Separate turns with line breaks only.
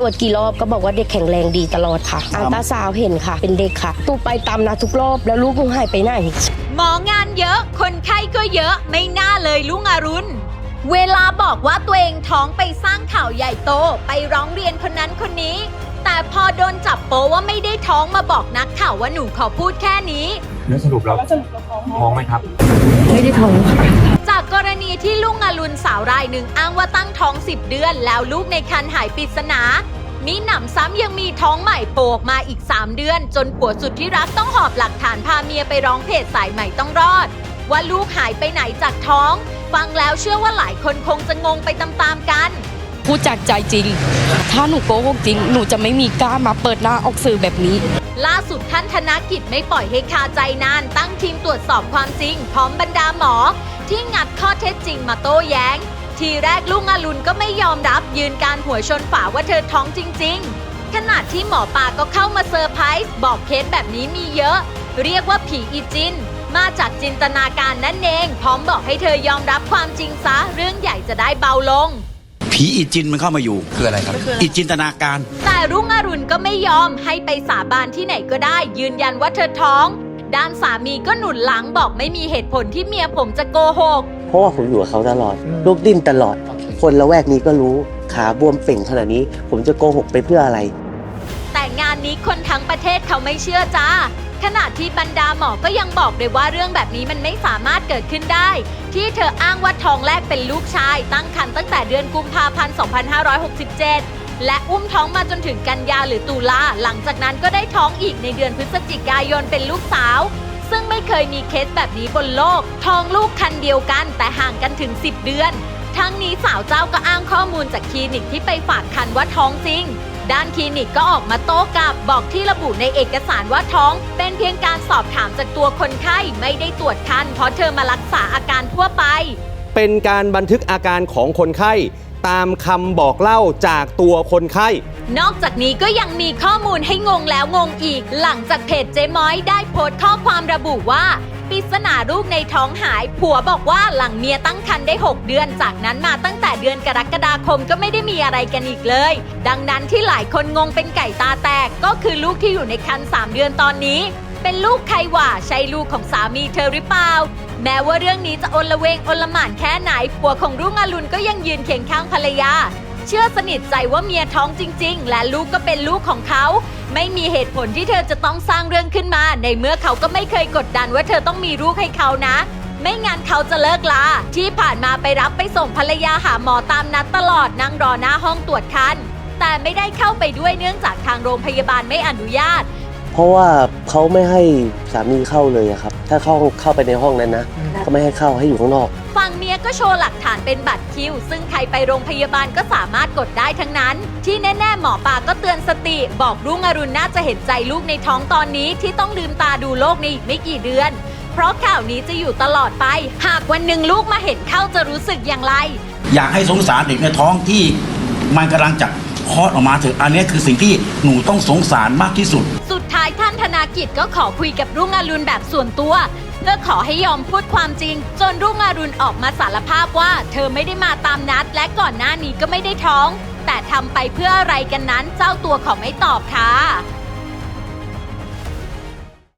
ตรวจกี่รอบก็บอกว่าเด็กแข็งแรงดีตลอดค่ะอันตราซาวด์เห็นค่ะ เป็นเด็กค่ะตูไปตามนาทุกรอบแล้วลูกหนูหายไปไหน
หมองานเยอะ คนไข้ก็เยอะไม่น่าเลยลุงอรุณเวลาบอกว่าตัวเองท้องไปสร้างข่าวใหญ่โต ไปร้องเรียนคนนั้นคนนี้ แต่พอโดนจับโปว่าไม่ได้ท้องมาบอกนักข่าวว่าหนูขอพูดแค่นี้
แล้วสรุปเราท้องไหมครับ
ไม่ได้ท้องค่ะ
จากกรณีที่ลุงอรุณสาวรายหนึ่งอ้างว่าตั้งท้อง 10 เดือน แล้วลูกในครรภ์หายปริศนามีหนำซ้ำยังมีท้องใหม่โผล่ออกมาอีก 3 เดือน จนผัวสุดที่รักต้องหอบหลักฐานพาเมียไปร้องเพจสายใหม่ต้องรอด ว่าลูกหายไปไหนจากท้อง ฟังแล้วเชื่อว่าหลายคนคงจะงงไปตามๆกัน
พูดจากใจจริง ถ้าหนูโกหกจริง หนูจะไม่มีกล้ามาเปิดหน้าออกสื่อแบบนี้
ล่าสุดท่านธนกิจไม่ปล่อยให้คาใจนาน ตั้งทีมตรวจสอบความจริง พร้อมบรรดาหมอ ที่งัดข้อเท็จจริงมาโต้แย้ง ทีแรกลุงอรุณก็ไม่ยอมรับยืนการหัวชนฝาว่าเธอท้องจริง ๆ ขณะที่หมอปลาก็เข้ามาเซอร์ไพรส์บอกเคสแบบนี้มีเยอะ เรียกว่าผีอีจินมาจากจินตนาการนั่นเอง พร้อมบอกให้เธอยอมรับความจริงซะเรื่องใหญ่จะได้เบาลง
ผีอีจินมันเข้ามาอยู่
คืออะไรครับ
อีจินตนาการ
แต่รุ่งอรุณก็ไม่ยอมให้ไปสาบานที่ไหนก็ได้ ยืนยันว่าเธอท้อง ด้านสามีก็หนุนหลังบอกไม่มีเหตุผลที่เมียผมจะโกหก
เพราะว่าผมอยู่กับเขาตลอด ลูกดิ้นตลอด คนละแวกนี้ก็รู้ขาบวมเป่งขนาดนี้ ผมจะโกหกไปเพื่ออะไร
แต่งานนี้คนทั้งประเทศเขาไม่เชื่อจ้าขณะที่บรรดาหมอก็ยังบอกเลยว่าเรื่องแบบนี้มันไม่สามารถเกิดขึ้นได้ ที่เธออ้างว่าท้องแรกเป็นลูกชาย ตั้งครรภ์ตั้งแต่เดือนกุมภาพันธ์ 2567 และอุ้มท้องมาจนถึงกันยาหรือตุลาหลังจากนั้นก็ได้ท้องอีกในเดือนพฤศจิกายนเป็นลูกสาว ซึ่งไม่เคยมีเคสแบบนี้บนโลก ท้องลูกคันเดียวกัน แต่ห่างกันถึง 10 เดือน ทั้งนี้สาวเจ้าก็อ้างข้อมูลจากคลินิกที่ไปฝากคันว่าท้องจริง ด้านคลินิกก็ออกมาโต้กลับบอกที่ระบุในเอกสารว่าท้อง เป็นเพียงการสอบถามจากตัวคนไข้ไม่ได้ตรวจคันเพราะเธอมารักษาอาการทั่วไป
เป็นการบันทึกอาการของคนไข้ ตามคำบอกเล่าจากตัวคนไข้
นอกจากนี้ก็ยังมีข้อมูลให้งงแล้วงงอีก หลังจากเพจเจ๊ม้อยได้โพสต์ข้อความระบุว่า ปริศนาลูกในท้องหาย ผัวบอกว่าหลังเมียตั้งครรภ์ได้ 6 เดือน จากนั้นมาตั้งแต่เดือนกรกฎาคมก็ไม่ได้มีอะไรกันอีกเลย ดังนั้นที่หลายคนงงเป็นไก่ตาแตกก็คือลูกที่อยู่ในครรภ์3เดือนตอนนี้ เป็นลูกใครว่าใช่ลูกของสามีเธอหรือเปล่า แม้ว่าเรื่องนี้จะอนละเวงอนละหม่านแค่ไหนผัวของรุ่งอรุณก็ยังยืนเคียงข้างภรรยา เชื่อสนิทใจว่าเมียท้องจริง ๆ และลูกก็เป็นลูกของเขา ไม่มีเหตุผลที่เธอจะต้องสร้างเรื่องขึ้นมา ในเมื่อเขาก็ไม่เคยกดดันว่าเธอต้องมีลูกให้เขานะ ไม่งั้นเขาจะเลิกลาที่ผ่านมาไปรับไปส่งภรรยาหาหมอตามนัดตลอดนั่งรอหน้าห้องตรวจคันแต่ไม่ได้เข้าไปด้วยเนื่องจากทางโรงพยาบาลไม่อนุญาต
เพราะว่าเขาไม่ให้สามีเข้าเลยอะครับ ถ้าเข้าเข้าไปในห้องนั้นนะ ก็ไม่ให้เข้าให้อยู่ข้างนอก
เมียก็โชว์หลักฐานเป็นบัตรคิว ซึ่งใครไปโรงพยาบาลก็สามารถกดได้ทั้งนั้น ที่แน่ๆหมอปลาก็เตือนสติ บอกรุ่งอรุณน่าจะเห็นใจลูกในท้องตอนนี้ที่ต้องลืมตาดูโลกในอีกไม่กี่เดือน เพราะข่าวนี้จะอยู่ตลอดไป หากวันหนึ่งลูกมาเห็นเข้าจะรู้สึกอย่างไร
อยากให้สงสารเด็กในท้องที่มันกำลังจะคลอดออกมาเถอะอันนี้คือสิ่งที่หนูต้องสงสารมากที่
สุด ท้ายท่านธนากิจก็ขอคุยกับรุ่งอรุณแบบส่วนตัว เพื่อขอให้ยอมพูดความจริง จนรุ่งอรุณออกมาสารภาพว่า เธอไม่ได้มาตามนัด และก่อนหน้านี้ก็ไม่ได้ท้อง แต่ทำไปเพื่ออะไรกันนั้นเจ้าตัวขอไม่ตอบค่ะ